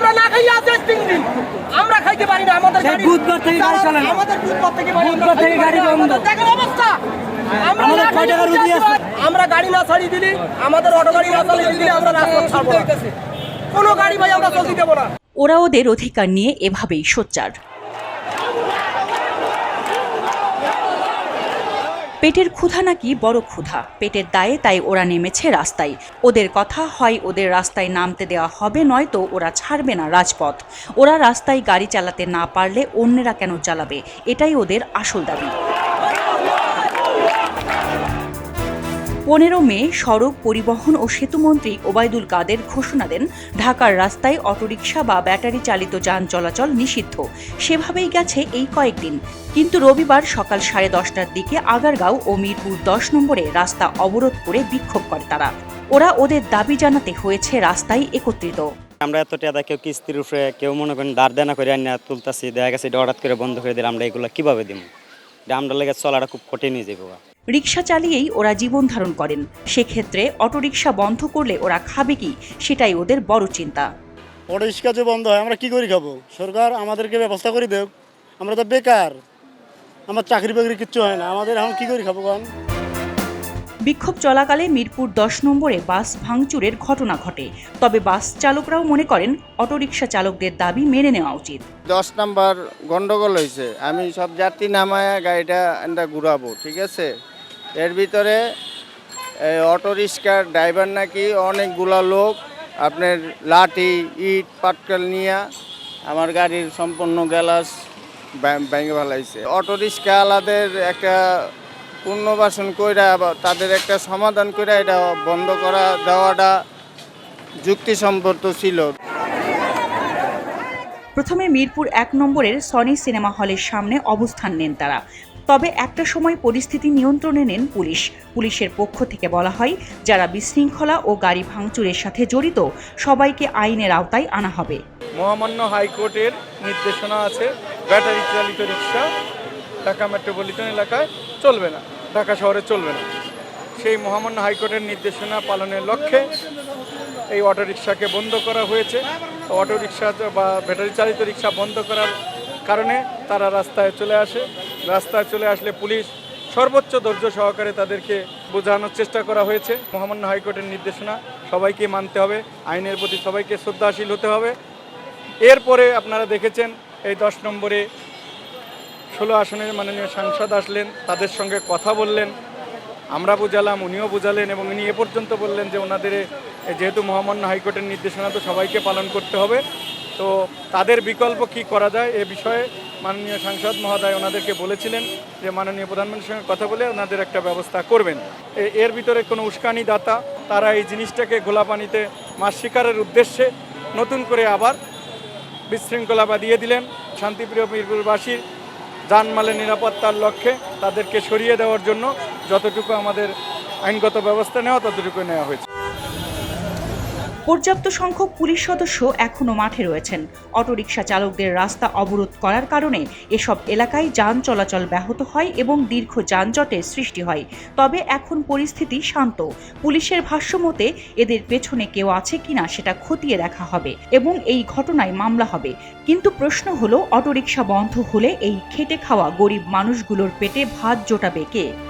আমরা না খাইয়ে আছি আজ তিন দিন আমরা খাইতে পারি না আমাদের গাড়ি বুধবার থেকে গাড়ি চলে না। আমাদের বুধবার থেকে বুধবার থেকে গাড়ি বন্ধ। দেখেন অবস্থা। আমরা কয় টাকা রুজি আছে? আমরা গাড়ি না ছাড়িয়ে দিলি আমাদের অটো গাড়ি না চালিয়ে দিলি আমরা রাস্তা ছাড়বো কোনো গাড়ি ভাই আমরা চলতে দেবো না। ওরা ওদের অধিকার নিয়ে এভাবেই সোচ্চার। পেটের ক্ষুধা নাকি বড় ক্ষুধা? পেটের দায়ে তাই ওরা নেমেছে রাস্তায়। ওদের কথা হয় ওদের রাস্তায় নামতে দেওয়া হবে, নয়তো ওরা ছাড়বে না রাজপথ। ওরা রাস্তায় গাড়ি চালাতে না পারলে অন্যেরা কেন চালাবে? এটাই ওদের আসল দাবি। পনেরো মে সড়ক পরিবহন ও সেতুমন্ত্রী ওবায়দুল কাদের ঘোষণা দেন, ঢাকার রাস্তায় অটোরিকশা বা ব্যাটারি চালিত যান চলাচল নিষিদ্ধ। সেভাবেই গেছে এই কয়েকদিন। কিন্তু রবিবার সকাল সাড়ে দশটার দিকে আগারগাঁও ও মিরপুর দশ নম্বরে রাস্তা অবরোধ করে বিক্ষোভ করে তারা। ওরা ওদের দাবি জানাতে হয়েছে রাস্তায় একত্রিত। আমরা এত টাকা কেউ কিস্তির উপরে কেউ মনে করেন দাঁড় দেনা করে আনিয়া তুলতাছি, দেখা গেছে হঠাৎ করে বন্ধ করে দিলে আমরা এগুলো কীভাবে দিব আমরা লেগে চলাটা খুব কঠিন হয়ে যাব রিক্সা চালিয়েই ওরা জীবন ধারণ করেন। সেক্ষেত্রে অটোরিকশা বন্ধ করলে ওরা খাবে কি সেটাই ওদের বড় চিন্তা। পরিষ্কার যে বন্ধ হয় আমরা কি করি খাব? সরকার আমাদেরকে ব্যবস্থা করে দেব আমরা তো বেকার। আমার চাকরি বাকরি কিচ্ছু হয় না। আমাদের এখন কি করি খাব কারণ বিক্ষোভ চলাকালে মিরপুর দশ নম্বরে বাস ভাঙচুরের ঘটনা ঘটে। তবে বাস চালকরাও মনে করেন অটোরিকশা চালকদের দাবি মেনে নেওয়া উচিত। দশ নম্বর গন্ডগোল হয়েছে আমি সব যাত্রী নামায় গাড়িটা ঘুরাবো ঠিক আছে? এর ভিতরে অটো রিক্সার ড্রাইভার নাকি অনেকগুলা লোক। আপনার লাঠি, ইট, পাটকাল নিয়ে আমার গাড়ির সম্পূর্ণ গ্যালাস ভেঙে ফেলাইছে। অটো রিক্সাওয়ালাদের একটা পুনর্বাসন কইরা তাদের একটা সমাধান কইরা এটা বন্ধ করা দেওয়াটা যুক্তিসম্মত ছিল। প্রথমে মিরপুর এক নম্বরের সনি সিনেমা হলের সামনে অবস্থান নেন তারা। তবে একটা সময় পরিস্থিতি নিয়ন্ত্রণে নেন পুলিশ। পুলিশের পক্ষ থেকে বলা হয়, যারা বিশৃঙ্খলা ও গাড়ি ভাঙচুরের সাথে জড়িত, সবাইকে আইনের আওতায় আনা হবে। মহামান্য হাইকোর্টের নির্দেশনা আছে, ব্যাটারি চালিত রিক্সা ঢাকা মেট্রোপলিটন এলাকায় চলবে না, ঢাকা শহরে চলবে না। সেই মহামান্য হাইকোর্টের নির্দেশনা পালনের লক্ষ্যে এই অটোরিকশাকে বন্ধ করা হয়েছে। অটোরিকশা বা ব্যাটারি চালিত রিক্সা বন্ধ করার কারণে তারা রাস্তায় চলে আসে। রাস্তায় চলে আসলে পুলিশ সর্বোচ্চ ধৈর্য সহকারে তাদেরকে বোঝানোর চেষ্টা করা হয়েছে। মহামান্য হাইকোর্টের নির্দেশনা সবাইকে মানতে হবে। আইনের প্রতি সবাইকে শ্রদ্ধাশীল হতে হবে। এরপরে আপনারা দেখেছেন এই দশ নম্বরে ষোলো আসনের মাননীয় সাংসদ আসলেন, তাদের সঙ্গে কথা বললেন। আমরা বুঝালাম, উনিও বুঝালেন এবং উনি এ পর্যন্ত বললেন যে ওনাদের যেহেতু মহামান্য হাইকোর্টের নির্দেশনা, তো সবাইকে পালন করতে হবে। তো তাদের বিকল্প কি করা যায় এ বিষয়ে মাননীয় সাংসদ মহোদয় ওনাদেরকে বলেছিলেন যে মাননীয় প্রধানমন্ত্রীর সঙ্গে কথা বলে ওনাদের একটা ব্যবস্থা করবেন। এর ভিতরে কোনো উস্কানি দাতা, তারা এই জিনিসটাকে গোলা পানিতে মাছ শিকারের উদ্দেশ্যে নতুন করে আবার বিশৃঙ্খলা বাদিয়ে দিলেন। শান্তিপ্রিয় মিরপুরবাসীর যানমালের নিরাপত্তার লক্ষ্যে তাদেরকে সরিয়ে দেওয়ার জন্য যতটুকু আমাদের আইনগত ব্যবস্থা নেওয়া, ততটুকু নেওয়া হয়েছে। পর্যাপ্ত সংখ্যক পুলিশ সদস্য এখনও মাঠে রয়েছেন। অটোরিকশা চালকদের রাস্তা অবরোধ করার কারণে এসব এলাকায় যান চলাচল ব্যাহত হয় এবং দীর্ঘ যানজটের সৃষ্টি হয়। তবে এখন পরিস্থিতি শান্ত। পুলিশের ভাষ্যমতে এদের পেছনে কেউ আছে কিনা সেটা খতিয়ে দেখা হবে এবং এই ঘটনায় মামলা হবে। কিন্তু প্রশ্ন হলো, অটোরিকশা বন্ধ হলে এই খেটে খাওয়া গরিব মানুষগুলোর পেটে ভাত জোটাবে কে?